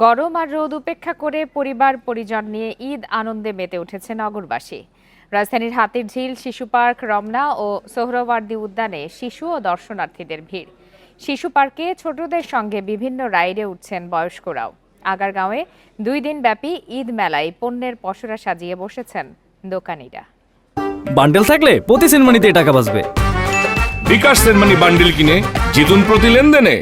গরম আর রোদ উপেক্ষা করে পরিবার পরিজন নিয়ে ঈদ আনন্দে মেতে উঠেছে নগরবাসী। রাজধানীর হাতির ঝিল শিশু পার্ক রমনা ও সোহরাওয়ার্দী উদ্যানে শিশু ও দর্শনার্থীদের ভিড়। শিশু পার্কে ছোটদের সঙ্গে বিভিন্ন রাইডে উঠছেন বয়স্করাও। আগারগাঁওয়ে দুই দিন ব্যাপী ঈদ মেলায় পণ্যের পসরা সাজিয়ে বসেছেন দোকানিরা। বান্ডেল থাকলে প্রতি সিনেমানিতে টাকা বাঁচবে। বিকাশ সেনমানি বান্ডিল কিনে জিতুন প্রতি লেনদেনে।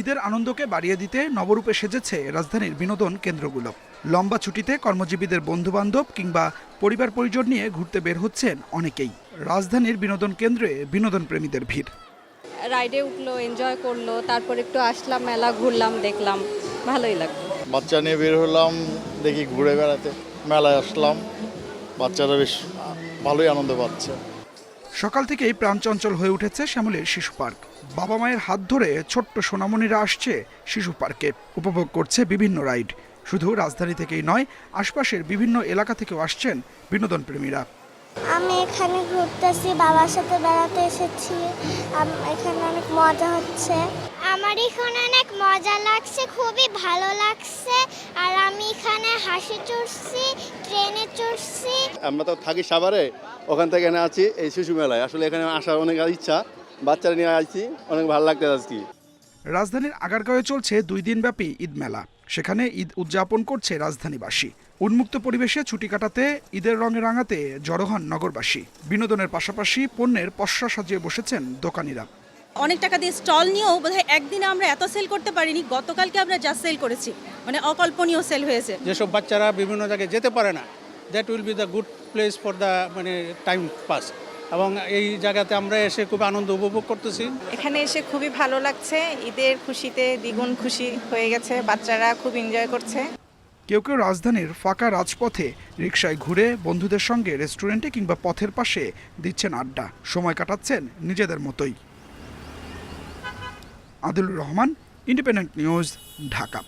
ঈদের আনন্দকে বাড়িয়ে দিতে নবরূপে সেজেছে রাজধানীর বিনোদন কেন্দ্রগুলো। লম্বা ছুটিতে কর্মজীবীদের বন্ধুবান্ধব কিংবা পরিবার পরিজন নিয়ে ঘুরতে বের হচ্ছেন অনেকেই। রাজধানীর বিনোদন কেন্দ্রে বিনোদন প্রেমীদের ভিড়। রাইডে উঠল এনজয় করল তারপর একটু আসলাম মেলা ঘুরলাম দেখলাম। ভালোই লাগল। বাচ্চা নিয়ে বের হলাম দেখি ঘুরে বেড়াতে। মেলায় আসলাম। বাচ্চারা বেশ ভালোই আনন্দ পাচ্ছে। সকাল থেকেই প্রাণচঞ্চল হয়ে উঠেছে শ্যামলের শিশু পার্ক। বাবা মায়ের হাত ধরে ছোট্ট সোনামণিরা আসছে শিশু পার্কে। উপভোগ করছে বিভিন্ন রাইড। শুধু রাজধানী থেকেই নয় আশপাশের বিভিন্ন এলাকা থেকেও আসছেন বিনোদন প্রেমীরা আমি এখানে ঘুরতেছি বাবার সাথে বেড়াতে এসেছি। এখানে অনেক মজা হচ্ছে। আমার এখানে অনেক মজা লাগছে খুবই ভালো লাগছে। আর আমি এখানে হাসি চড়ছি ট্রেনে চড়ছি। আমরা তো থাকি সাভারে ওখান থেকে এখানে আছি এই শিশু মেলায়। আসলে এখানে আসার অনেক ইচ্ছা বাচ্চারা নিয়ে আসছি অনেক ভালো লাগতে আজকে। রাজধানীর আগারগাঁওয়ে চলছে দুই দিনব্যাপী ঈদ মেলা। সেখানে ঈদ উদযাপন করছে রাজধানীবাসী। উন্মুক্ত পরিবেশে ছুটি কাটাতে ঈদের রঙে রাঙাতে জড়ো হন নগরবাসী। বিনোদনের পাশাপাশি পণ্যের পসরা সাজিয়ে বসেছেন দোকানিরা। অনেক টাকা দিয়ে স্টল নিয়েও বোধহয় একদিনে আমরা এত সেল করতে পারিনি গতকালকে আমরা যা সেল করেছি মানে অকল্পনীয় সেল হয়েছে। যেসব বাচ্চারা বিভিন্ন জায়গায় যেতে পারে না that will be the good place for the মানে টাইম পাস এবং এই জায়গাতে আমরা এসে খুব আনন্দ উপভোগ করতেছি। এখানে এসে খুবই ভালো লাগছে। ঈদের খুশিতে দ্বিগুণ খুশি হয়ে গেছে। বাচ্চারা খুব এনজয় করছে। কেউ কেউ রাজধানীর ফাঁকা রাজপথে রিকশায় ঘুরে বন্ধুদের সঙ্গে রেস্টুরেন্টে কিংবা পথের পাশে দিচ্ছেন আড্ডা। সময় কাটাচ্ছেন নিজেদের মতোই। Adilur Rahman independent news Dhaka.